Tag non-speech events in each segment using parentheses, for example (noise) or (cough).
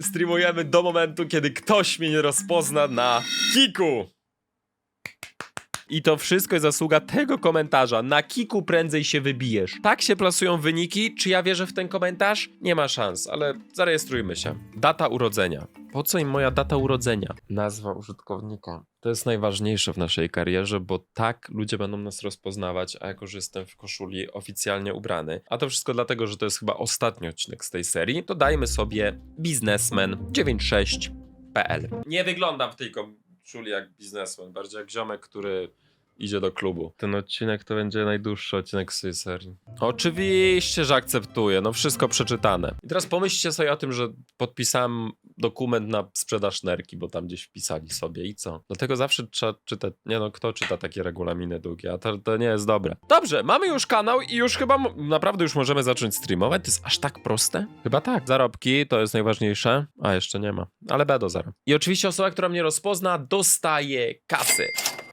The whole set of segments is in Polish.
streamujemy do momentu, kiedy ktoś mnie nie rozpozna na Kiku. I to wszystko jest zasługa tego komentarza. Na kiku prędzej się wybijesz. Tak się plasują wyniki. Czy ja wierzę w ten komentarz? Nie ma szans, ale zarejestrujmy się. Data urodzenia. Po co im moja data urodzenia? Nazwa użytkownika. To jest najważniejsze w naszej karierze, bo tak ludzie będą nas rozpoznawać, a jako, że jestem w koszuli oficjalnie ubrany, a to wszystko dlatego, że to jest chyba ostatni odcinek z tej serii, to dajmy sobie biznesmen96.pl. Nie wyglądam w tej koszuli jak biznesmen, bardziej jak ziomek, który idzie do klubu. Ten odcinek to będzie najdłuższy odcinek z tej serii. Oczywiście, że akceptuję, no wszystko przeczytane. I teraz pomyślcie sobie o tym, że podpisałem dokument na sprzedaż nerki, bo tam gdzieś wpisali sobie i co? Dlatego zawsze trzeba czytać, nie no, kto czyta takie regulaminy długie, a to, to nie jest dobre. Dobrze, mamy już kanał i już chyba naprawdę już możemy zacząć streamować. To jest aż tak proste? Chyba tak. Zarobki to jest najważniejsze, a jeszcze nie ma, ale będą zaraz. I oczywiście osoba, która mnie rozpozna, dostaje kasy.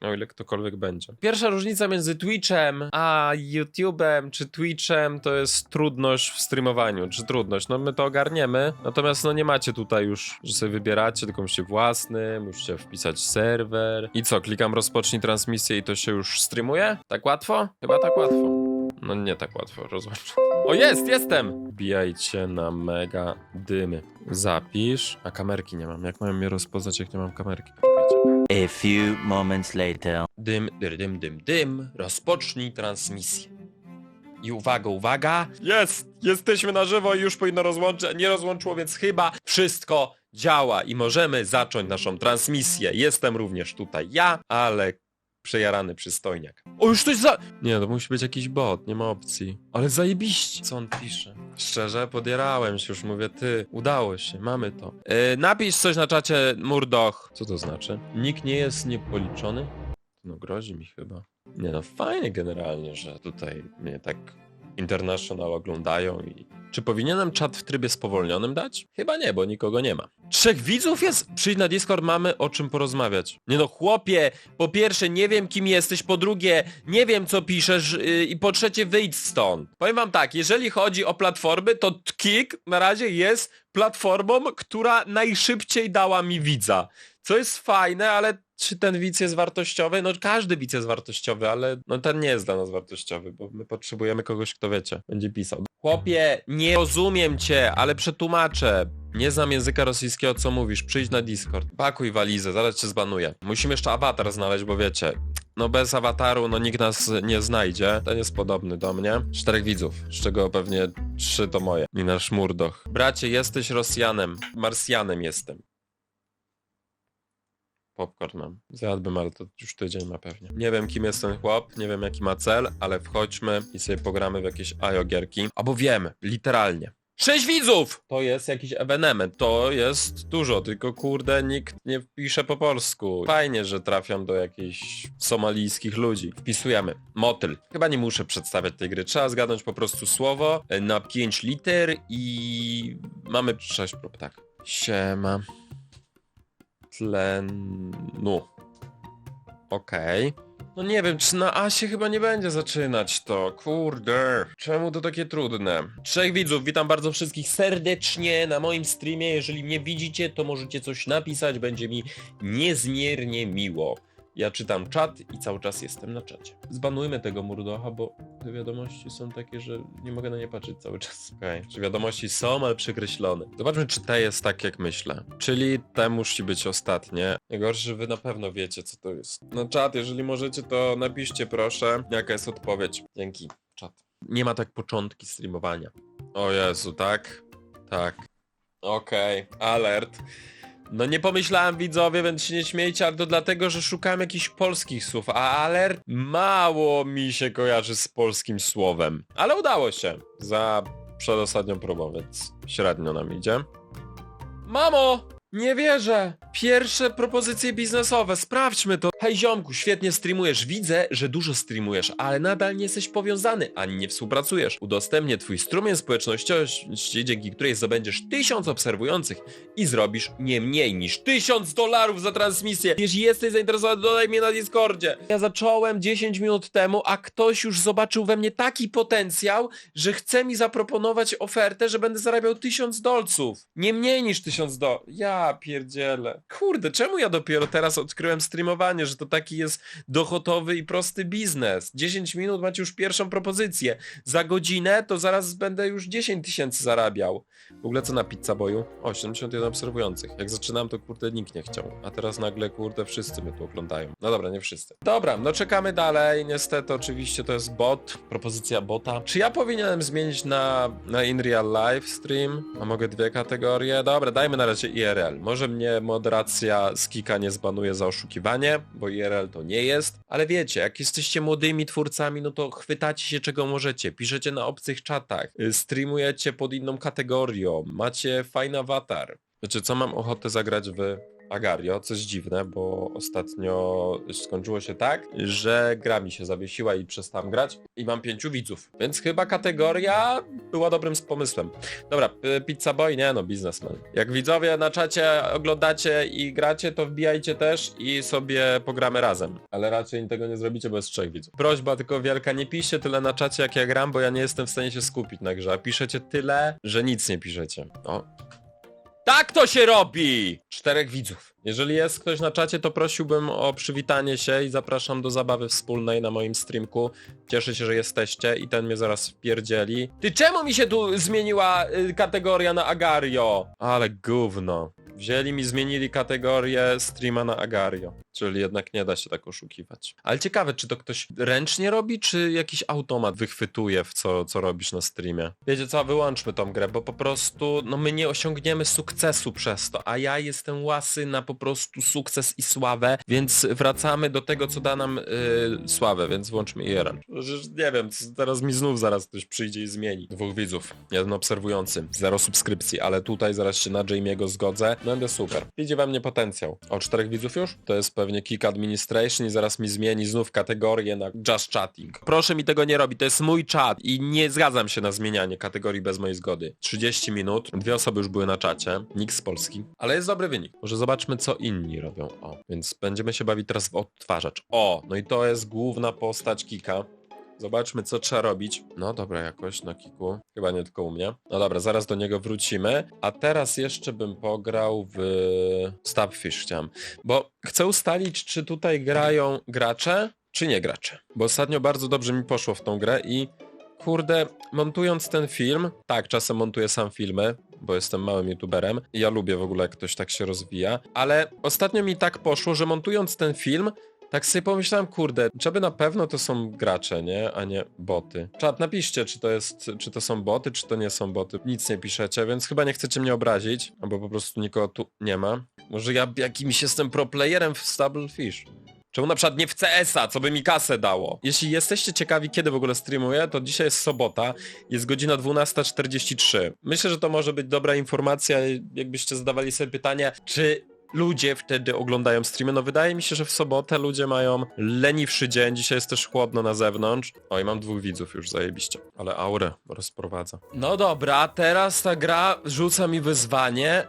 O ile ktokolwiek będzie. Pierwsza różnica między Twitchem a YouTube'em czy Twitchem to jest trudność w streamowaniu. Czy trudność? No my to ogarniemy. Natomiast no nie macie tutaj już, że sobie wybieracie, tylko musicie własny, musicie wpisać serwer. I co, klikam rozpocznij transmisję i to się już streamuje? Tak łatwo? Chyba tak łatwo. No nie tak łatwo, rozłącz. O jest, jestem! Wbijajcie na mega dymy. Zapisz. A kamerki nie mam. Jak mają mnie rozpoznać, jak nie mam kamerki? A few moments later. Dym, dym, dym, dym, dym. Rozpocznij transmisję. I uwaga, uwaga. Jest! Jesteśmy na żywo i już powinno rozłączyć. Nie rozłączyło, więc chyba wszystko działa i możemy zacząć naszą transmisję. Jestem również tutaj ja, ale przejarany przystojniak. O, już ktoś za... Nie, to musi być jakiś bot, nie ma opcji. Ale zajebiście. Co on pisze? Szczerze, podjarałem się, już mówię, ty, udało się, mamy to. Yy, napisz coś na czacie, Murdoch. Co to znaczy? Nikt nie jest niepoliczony? No grozi mi chyba. Nie no, fajnie generalnie, że tutaj mnie tak international oglądają i... Czy powinienem czat w trybie spowolnionym dać? Chyba nie, bo nikogo nie ma. Trzech widzów jest? Przyjdź na Discord, mamy o czym porozmawiać. Nie no, chłopie, po pierwsze nie wiem kim jesteś, po drugie nie wiem co piszesz yy, i po trzecie wyjdź stąd. Powiem wam tak, jeżeli chodzi o platformy, to Kik na razie jest platformą, która najszybciej dała mi widza. Co jest fajne, ale czy ten widz jest wartościowy? No każdy widz jest wartościowy, ale no ten nie jest dla nas wartościowy, bo my potrzebujemy kogoś, kto wiecie, będzie pisał. Chłopie, nie rozumiem cię, ale przetłumaczę. Nie znam języka rosyjskiego, co mówisz. Przyjdź na Discord. Pakuj walizę, zaraz cię zbanuję. Musimy jeszcze awatar znaleźć, bo wiecie, no bez awataru, no nikt nas nie znajdzie. Ten jest podobny do mnie. Czterech widzów, z czego pewnie trzy to moje. I nasz Murdoch. Bracie, jesteś Rosjanem. Marsjanem jestem. Popcorn mam. Zjadłbym, ale to już tydzień ma pewnie. Nie wiem, kim jest ten chłop, nie wiem, jaki ma cel, ale wchodźmy i sobie pogramy w jakieś IO gierki. Albo wiem, literalnie. Sześć widzów! To jest jakiś ewenement, to jest dużo, tylko kurde, nikt nie pisze po polsku. Fajnie, że trafiam do jakichś somalijskich ludzi. Wpisujemy. Motyl. Chyba nie muszę przedstawiać tej gry, trzeba zgadnąć po prostu słowo e, na 5 liter i mamy 6 prób, tak. Siema tlenu. Okej. No nie wiem, czy na A się chyba nie będzie zaczynać to. Kurde. Czemu to takie trudne? Trzech widzów, witam bardzo wszystkich serdecznie na moim streamie. Jeżeli mnie widzicie, to możecie coś napisać, będzie mi niezmiernie miło. Ja czytam czat i cały czas jestem na czacie. Zbanujmy tego Murdocha, bo te wiadomości są takie, że nie mogę na nie patrzeć cały czas. (laughs) Okej, czy wiadomości są, ale przekreślone. Zobaczmy, czy te jest tak, jak myślę. Czyli te musi być ostatnie. Najgorsze, wy na pewno wiecie, co to jest. No czat, jeżeli możecie, to napiszcie proszę, jaka jest odpowiedź. Dzięki, czat. Nie ma tak początki streamowania. O Jezu, tak? Tak. Okej, alert. No nie pomyślałem widzowie, więc się nie śmiejcie, ale to dlatego, że szukałem jakichś polskich słów, a alert mało mi się kojarzy z polskim słowem. Ale udało się. Za przedostatnią próbą, więc średnio nam idzie. Mamo! Nie wierzę! Pierwsze propozycje biznesowe, sprawdźmy to. Hej ziomku, świetnie streamujesz. Widzę, że dużo streamujesz, ale nadal nie jesteś powiązany, ani nie współpracujesz. Udostępnię twój strumień społecznościowy, dzięki której zdobędziesz tysiąc obserwujących i zrobisz nie mniej niż tysiąc dolarów za transmisję. Jeśli jesteś zainteresowany, dodaj mnie na Discordzie. Ja zacząłem 10 minut temu, a ktoś już zobaczył we mnie taki potencjał, że chce mi zaproponować ofertę, że będę zarabiał tysiąc dolców. Nie mniej niż tysiąc do. Ja pierdzielę. Kurde, czemu ja dopiero teraz odkryłem streamowanie, że to taki jest dochodowy i prosty biznes. 10 minut macie już pierwszą propozycję. Za godzinę to zaraz będę już 10 tysięcy zarabiał. W ogóle co na pizza boju? O, 71 obserwujących. Jak zaczynałem, to kurde nikt nie chciał. A teraz nagle kurde wszyscy mnie tu oglądają. No dobra, nie wszyscy. Dobra, no czekamy dalej. Niestety oczywiście to jest bot. Propozycja bota. Czy ja powinienem zmienić na, na in real life stream? A mogę dwie kategorie? Dobra, dajmy na razie IRL. Może mnie moderacja z nie zbanuje za oszukiwanie, bo IRL to nie jest. Ale wiecie, jak jesteście młodymi twórcami, no to chwytacie się czego możecie. Piszecie na obcych czatach. y, Streamujecie pod inną kategorią. Macie fajny awatar. Wiecie, co mam ochotę zagrać w Agario, coś dziwne, bo ostatnio skończyło się tak, że gra mi się zawiesiła i przestałem grać i mam pięciu widzów, więc chyba kategoria była dobrym pomysłem. Dobra, Pizza Boy, nie no, biznesmen. Jak widzowie na czacie oglądacie i gracie, to wbijajcie też i sobie pogramy razem. Ale raczej tego nie zrobicie, bo jest trzech widzów. Prośba tylko wielka, nie piszcie tyle na czacie jak ja gram, bo ja nie jestem w stanie się skupić na grze. A piszecie tyle, że nic nie piszecie. Tak to się robi! Czterech widzów. Jeżeli jest ktoś na czacie, to prosiłbym o przywitanie się i zapraszam do zabawy wspólnej na moim streamku. Cieszę się, że jesteście i ten mnie zaraz wpierdzieli. Ty czemu mi się tu zmieniła y, kategoria na Agario? Ale gówno. Wzięli mi, zmienili kategorię streama na Agario. Czyli jednak nie da się tak oszukiwać. Ale ciekawe, czy to ktoś ręcznie robi, czy jakiś automat wychwytuje w co, co robisz na streamie. Wiecie co, wyłączmy tą grę, bo po prostu, no my nie osiągniemy sukcesu przez to, a ja jestem łasy na po prostu sukces i sławę, więc wracamy do tego, co da nam yy, sławę, więc włączmy IRL. Nie wiem, teraz mi znów zaraz ktoś przyjdzie i zmieni. Dwóch widzów, jeden obserwujący, zero subskrypcji, ale tutaj zaraz się na Jamie'ego zgodzę, będę super. Widzi we mnie potencjał. O czterech widzów już? To jest pewnie Kick Administration i zaraz mi zmieni znów kategorię na Just Chatting. Proszę mi tego nie robić, to jest mój czat i nie zgadzam się na zmienianie kategorii bez mojej zgody. 30 minut, dwie osoby już były na czacie, nikt z Polski, ale jest dobry wynik. Może zobaczmy co inni robią. O, więc będziemy się bawić teraz w odtwarzacz. O, no i to jest główna postać Kika. Zobaczmy, co trzeba robić. No dobra, jakoś na kiku. Chyba nie tylko u mnie. No dobra, zaraz do niego wrócimy. A teraz jeszcze bym pograł w Stabfish chciałem. Bo chcę ustalić, czy tutaj grają gracze, czy nie gracze. Bo ostatnio bardzo dobrze mi poszło w tą grę i kurde, montując ten film, tak, czasem montuję sam filmy, bo jestem małym youtuberem i ja lubię w ogóle, jak ktoś tak się rozwija, ale ostatnio mi tak poszło, że montując ten film, tak sobie pomyślałem, kurde, czy by na pewno to są gracze, nie? A nie boty. Czat, napiszcie, czy to jest, czy to są boty, czy to nie są boty. Nic nie piszecie, więc chyba nie chcecie mnie obrazić, albo po prostu nikogo tu nie ma. Może ja jakimś jestem pro playerem w Stable Fish. Czemu na przykład nie w CS-a, co by mi kasę dało? Jeśli jesteście ciekawi, kiedy w ogóle streamuję, to dzisiaj jest sobota, jest godzina 12.43. Myślę, że to może być dobra informacja, jakbyście zadawali sobie pytanie, czy ludzie wtedy oglądają streamy. No wydaje mi się, że w sobotę ludzie mają leniwszy dzień, dzisiaj jest też chłodno na zewnątrz. Oj, mam dwóch widzów już, zajebiście. Ale aurę rozprowadza. No dobra, teraz ta gra rzuca mi wyzwanie.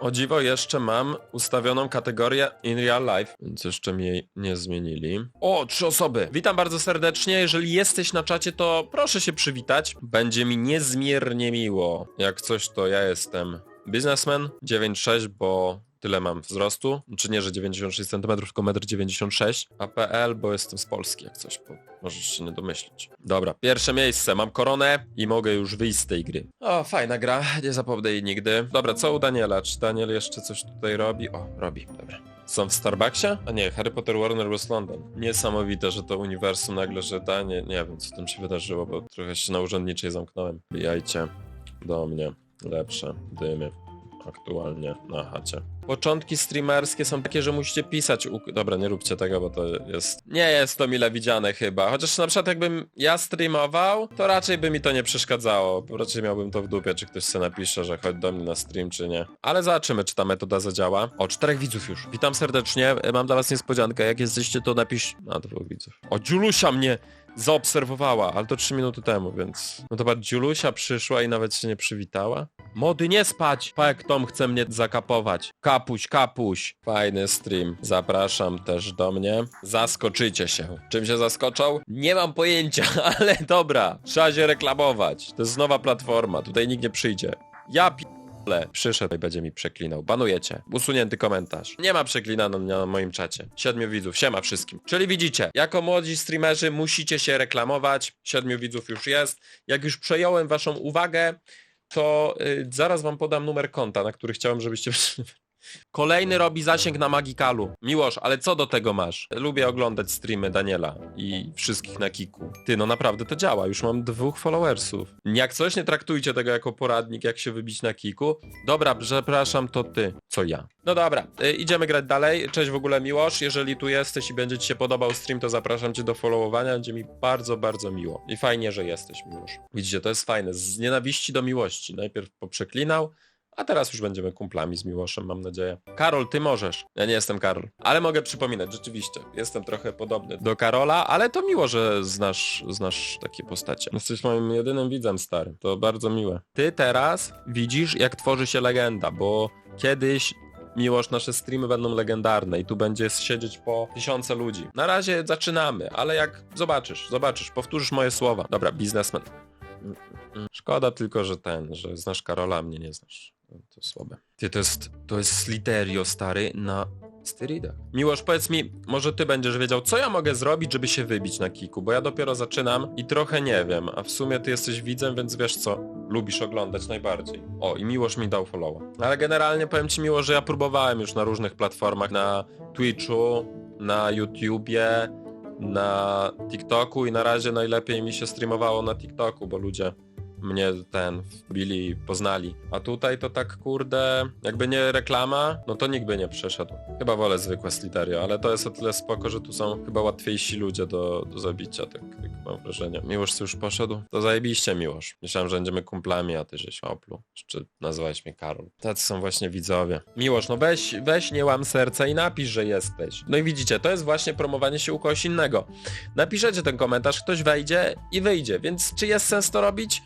O dziwo, jeszcze mam ustawioną kategorię in real life, więc jeszcze mi jej nie zmienili. O, trzy osoby. Witam bardzo serdecznie. Jeżeli jesteś na czacie, to proszę się przywitać. Będzie mi niezmiernie miło. Jak coś, to ja jestem biznesmen 9,6, bo tyle mam wzrostu. Czy nie, że 96 cm, tylko 1,96 m. APL, bo jestem z Polski, jak coś, bo możesz się nie domyślić. Dobra, pierwsze miejsce. Mam koronę i mogę już wyjść z tej gry. O, fajna gra. Nie zapomnę jej nigdy. Dobra, co u Daniela? Czy Daniel jeszcze coś tutaj robi? O, robi. Dobra. Są w Starbucksie? A nie, Harry Potter Warner Bros. London. Niesamowite, że to uniwersum nagle, że da, nie, nie wiem co tam się wydarzyło, bo trochę się na urzędniczej zamknąłem. Bijajcie do mnie lepsze dymy. Aktualnie na chacie. Początki streamerskie są takie, że musicie pisać. u- Dobra, nie róbcie tego, bo to jest. Nie jest to mile widziane chyba. Chociaż na przykład jakbym ja streamował, to raczej by mi to nie przeszkadzało. Raczej miałbym to w dupie, czy ktoś sobie napisze, że chodź do mnie na stream, czy nie. Ale zobaczymy, czy ta metoda zadziała. O, czterech widzów już. Witam serdecznie. Mam dla was niespodziankę. Jak jesteście, to napisz. A, dwóch widzów. O, Dziulusia mnie zaobserwowała, ale to trzy minuty temu, więc... No to patrz, Dziulusia przyszła i nawet się nie przywitała. Mody, nie spać! Pa jak Tom chce mnie zakapować. Kapuś, kapuś. Fajny stream. Zapraszam też do mnie. Zaskoczycie się. Czym się zaskoczą? Nie mam pojęcia, (laughs) ale dobra. Trzeba się reklamować. To jest nowa platforma. Tutaj nikt nie przyjdzie. Ja pi... Ale przyszedł i będzie mi przeklinał. Banujecie. Usunięty komentarz. Nie ma przeklinania na moim czacie. Siedmiu widzów. Siema wszystkim. Czyli widzicie, jako młodzi streamerzy musicie się reklamować. Siedmiu widzów już jest. Jak już przejąłem waszą uwagę, to y, zaraz wam podam numer konta, na który chciałem, żebyście... (laughs) Kolejny robi zasięg na Magikalu. Miłosz, ale co do tego masz? Lubię oglądać streamy Daniela i wszystkich na kiku. Ty, no naprawdę to działa, już mam dwóch followersów. Jak coś, nie traktujcie tego jako poradnik, jak się wybić na kiku. Dobra, przepraszam, to ty. Co ja? No dobra, y, idziemy grać dalej. Cześć w ogóle Miłosz, jeżeli tu jesteś i będzie ci się podobał stream, to zapraszam cię do followowania, będzie mi bardzo, bardzo miło. I fajnie, że jesteś Miłosz. Widzicie, to jest fajne, z nienawiści do miłości. Najpierw poprzeklinał, a teraz już będziemy kumplami z Miłoszem, mam nadzieję. Karol, ty możesz. Ja nie jestem Karol. Ale mogę przypominać, rzeczywiście. Jestem trochę podobny do Karola, ale to miło, że znasz, znasz takie postacie. Jesteś moim jedynym widzem, stary. To bardzo miłe. Ty teraz widzisz, jak tworzy się legenda, bo kiedyś Miłosz, nasze streamy będą legendarne i tu będzie siedzieć po tysiące ludzi. Na razie zaczynamy, ale jak zobaczysz, zobaczysz, powtórzysz moje słowa. Dobra, biznesmen. Mm, mm. Szkoda tylko, że ten, że znasz Karola, a mnie nie znasz. To, słabe. Ty, to jest, to jest Sliterio, stary, na sterydach. Miłosz, powiedz mi, może ty będziesz wiedział, co ja mogę zrobić, żeby się wybić na kiku, bo ja dopiero zaczynam i trochę nie wiem, a w sumie ty jesteś widzem, więc wiesz co, lubisz oglądać najbardziej. O, i Miłosz mi dał followa. Ale generalnie powiem ci, Miło, że ja próbowałem już na różnych platformach, na Twitchu, na YouTubie, na TikToku i na razie najlepiej mi się streamowało na TikToku, bo ludzie mnie ten wbili, poznali. A tutaj to tak kurde, jakby nie reklama, no to nikt by nie przeszedł. Chyba wolę zwykłe Sliterio, ale to jest o tyle spoko, że tu są chyba łatwiejsi ludzie do, do zabicia, tak, tak mam wrażenie. Miłosz już poszedł? To zajebiście Miłosz. Myślałem, że będziemy kumplami, a ty żeś oplu. Czy nazywałeś mnie Karol. Tacy są właśnie widzowie. Miłosz, no weź, weź nie łam serca i napisz, że jesteś. No i widzicie, to jest właśnie promowanie się u kogoś innego. Napiszecie ten komentarz, ktoś wejdzie i wyjdzie, więc czy jest sens to robić?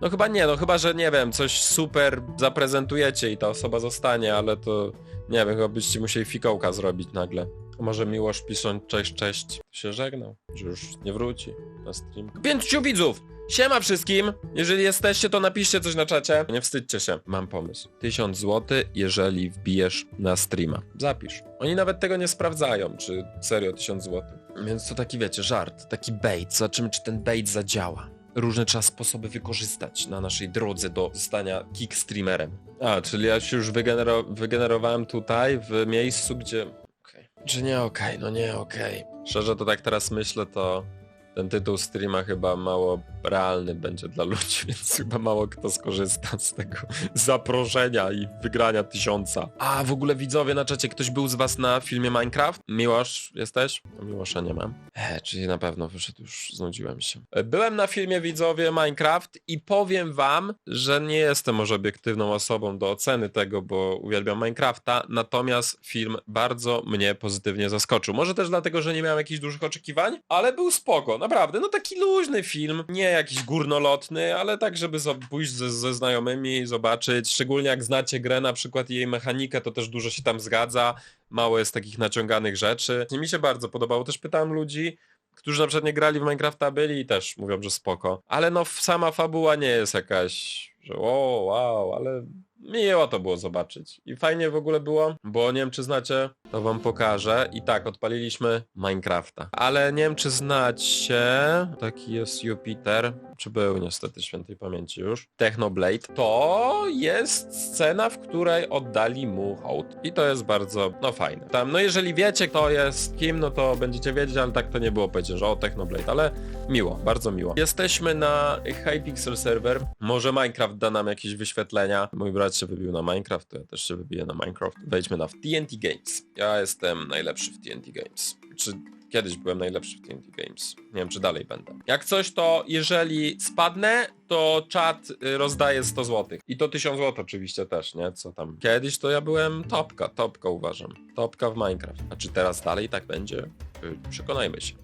No chyba nie, no chyba, że nie wiem, coś super zaprezentujecie i ta osoba zostanie, ale to nie wiem, chyba byście musieli fikołka zrobić nagle. A może Miłosz pisząc cześć, cześć, się żegnał, że już nie wróci na stream. Pięciu widzów! Siema wszystkim! Jeżeli jesteście, to napiszcie coś na czacie. Nie wstydźcie się. Mam pomysł. 1000 zł, jeżeli wbijesz na streama. Zapisz. Oni nawet tego nie sprawdzają, czy serio 1000 zł. Więc to taki, wiecie, żart, taki bait. Zobaczymy, czy ten bait zadziała różne trzeba sposoby wykorzystać na naszej drodze do zostania kick streamerem. A, czyli ja się już wygenero wygenerowałem tutaj, w miejscu, gdzie... Okej. Czy nie okej? No nie okej. Szczerze to tak teraz myślę, to ten tytuł streama chyba mało realny będzie dla ludzi, (laughs) więc chyba mało kto skorzysta z tego zaproszenia i wygrania tysiąca. A, w ogóle widzowie na czacie, ktoś był z was na filmie Minecraft? Miłosz, jesteś? No, Miłosza nie mam. E, czyli na pewno wyszedł już, znudziłem się. E, Byłem na filmie widzowie Minecraft i powiem wam, że nie jestem może obiektywną osobą do oceny tego, bo uwielbiam Minecrafta, natomiast film bardzo mnie pozytywnie zaskoczył. Może też dlatego, że nie miałem jakichś dużych oczekiwań, ale był spoko, naprawdę. No taki luźny film, nie jakiś górnolotny, ale tak, żeby pójść ze, ze znajomymi, zobaczyć, szczególnie jak znacie grę, na przykład i jej mechanikę, to też dużo się tam zgadza, mało jest takich naciąganych rzeczy. Mi się bardzo podobało, też pytałem ludzi, którzy na przykład nie grali w Minecrafta, byli i też mówią, że spoko. Ale no sama fabuła nie jest jakaś, że o, wow, ale miło to było zobaczyć. I fajnie w ogóle było, bo nie wiem czy znacie, to wam pokażę. I tak, odpaliliśmy Minecrafta. Ale nie wiem czy znacie, taki jest Jupiter. Czy był niestety świętej pamięci już, Technoblade, to jest scena, w której oddali mu hołd. I to jest bardzo, no fajne. Tam, no jeżeli wiecie, kto jest kim, no to będziecie wiedzieć, ale tak to nie było powiedziane, że o Technoblade, ale miło, bardzo miło. Jesteśmy na Hypixel server. Może Minecraft da nam jakieś wyświetlenia. Mój brat się wybił na Minecraft, to ja też się wybiję na Minecraft. Wejdźmy na TNT Games. Ja jestem najlepszy w TNT Games. Czy kiedyś byłem najlepszy w TNT Games? Nie wiem, czy dalej będę. Jak coś, to jeżeli spadnę, to czat y, rozdaje 100 zł. I to 1000 zł oczywiście też, nie? Co tam? Kiedyś to ja byłem topka, topka uważam. Topka w Minecraft. A czy teraz dalej tak będzie? Y, Przekonajmy się.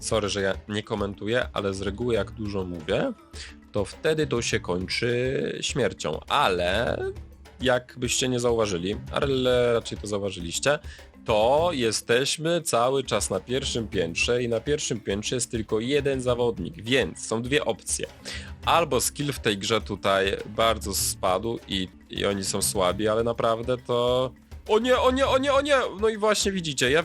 Sorry, że ja nie komentuję, ale z reguły jak dużo mówię, to wtedy to się kończy śmiercią. Ale jakbyście nie zauważyli, ale raczej to zauważyliście, to jesteśmy cały czas na pierwszym piętrze i na pierwszym piętrze jest tylko jeden zawodnik, więc są dwie opcje. Albo skill w tej grze tutaj bardzo spadł i, i oni są słabi, ale naprawdę to... O nie, o nie, o nie, o nie! No i właśnie widzicie, ja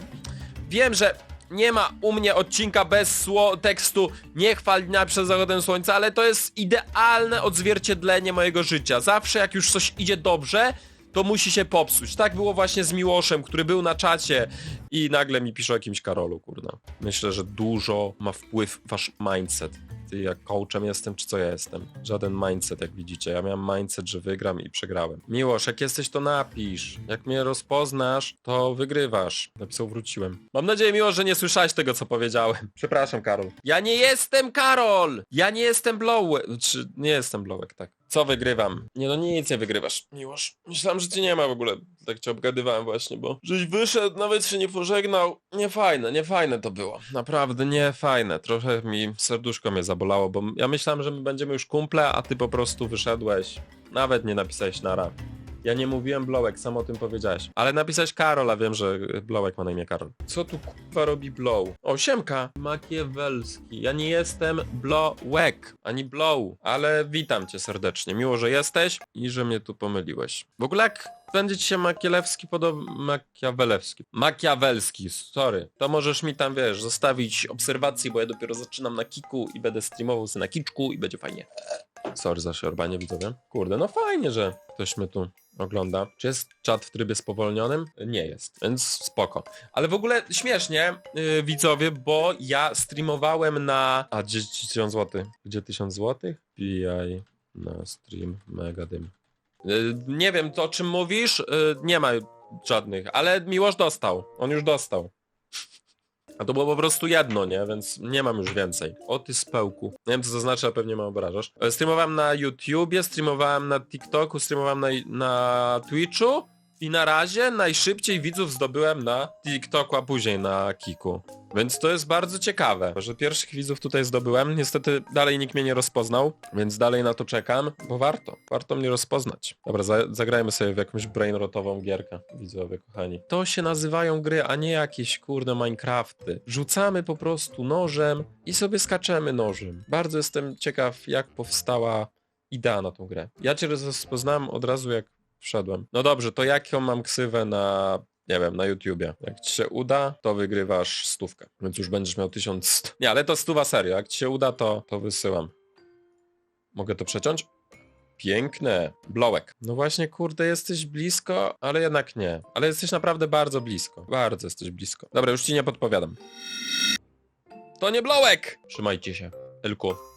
wiem, że nie ma u mnie odcinka bez sło- tekstu nie chwal dnia przed zachodem słońca, ale to jest idealne odzwierciedlenie mojego życia. Zawsze jak już coś idzie dobrze, to musi się popsuć. Tak było właśnie z Miłoszem, który był na czacie i nagle mi pisze o jakimś Karolu, kurna. Myślę, że dużo ma wpływ wasz mindset. Ty jak coachem jestem, czy co ja jestem? Żaden mindset, jak widzicie. Ja miałem mindset, że wygram i przegrałem. Miłosz, jak jesteś, to napisz. Jak mnie rozpoznasz, to wygrywasz. Napisał, wróciłem. Mam nadzieję, Miłosz, że nie słyszałeś tego, co powiedziałem. (laughs) Przepraszam, Karol. Ja nie jestem Karol! Ja nie jestem Blowek. Czy nie jestem Blowek, tak. Co wygrywam? Nie no, nic nie wygrywasz. Miłosz. Myślałem, że cię nie ma w ogóle. Tak cię obgadywałem właśnie, bo... Żeś wyszedł, nawet się nie pożegnał. Niefajne, niefajne to było. Naprawdę niefajne. Trochę mi serduszko mnie zabolało, bo ja myślałem, że my będziemy już kumple, a ty po prostu wyszedłeś. Nawet nie napisałeś nara. Ja nie mówiłem Blowek, sam o tym powiedziałeś. Ale napisałeś Karol, a wiem, że Blowek ma na imię Karol. Co tu kurwa robi Blow? O, siemka! Makiewelski. Ja nie jestem Blowek, ani Blow, ale witam cię serdecznie. Miło, że jesteś i że mnie tu pomyliłeś. W ogóle jak będzie ci się Makielewski podobał... Makiawelewski. Makiawelski, sorry. To możesz mi tam, wiesz, zostawić obserwacje, bo ja dopiero zaczynam na kiku i będę streamował sobie na kiczku i będzie fajnie. Sorry za siorbanie, widzowie. Kurde, no fajnie, że ktoś mnie tu ogląda. Czy jest czat w trybie spowolnionym? Nie jest, więc spoko. Ale w ogóle śmiesznie, yy, widzowie, bo ja streamowałem na... A, gdzie 1000 zł? Gdzie 1000 zł? Wbijaj na stream Megadym. Yy, nie wiem, to o czym mówisz? Yy, nie ma żadnych, ale Miłosz dostał. On już dostał. A to było po prostu jedno, nie? Więc nie mam już więcej. O ty spełku. Nie wiem co to znaczy, a pewnie mnie obrażasz. E, Streamowałem na YouTubie, streamowałem na TikToku, streamowałem na, na Twitchu i na razie najszybciej widzów zdobyłem na TikToku, a później na Kiku. Więc to jest bardzo ciekawe, że pierwszych widzów tutaj zdobyłem. Niestety dalej nikt mnie nie rozpoznał, więc dalej na to czekam, bo warto. Warto mnie rozpoznać. Dobra, za zagrajmy sobie w jakąś brainrotową gierkę, widzowie kochani. To się nazywają gry, a nie jakieś kurde Minecrafty. Rzucamy po prostu nożem i sobie skaczemy nożem. Bardzo jestem ciekaw, jak powstała idea na tą grę. Ja cię rozpoznałem od razu, jak wszedłem. No dobrze, to jaką mam ksywę na nie wiem, na YouTubie. Jak ci się uda, to wygrywasz stówkę. Więc już będziesz miał 1100. Nie, ale to stuwa serio. Jak ci się uda, to, to wysyłam. Mogę to przeciąć? Piękne. Blowek. No właśnie, kurde, jesteś blisko, ale jednak nie. Ale jesteś naprawdę bardzo blisko. Bardzo jesteś blisko. Dobra, już ci nie podpowiadam. To nie Blowek! Trzymajcie się. Elku.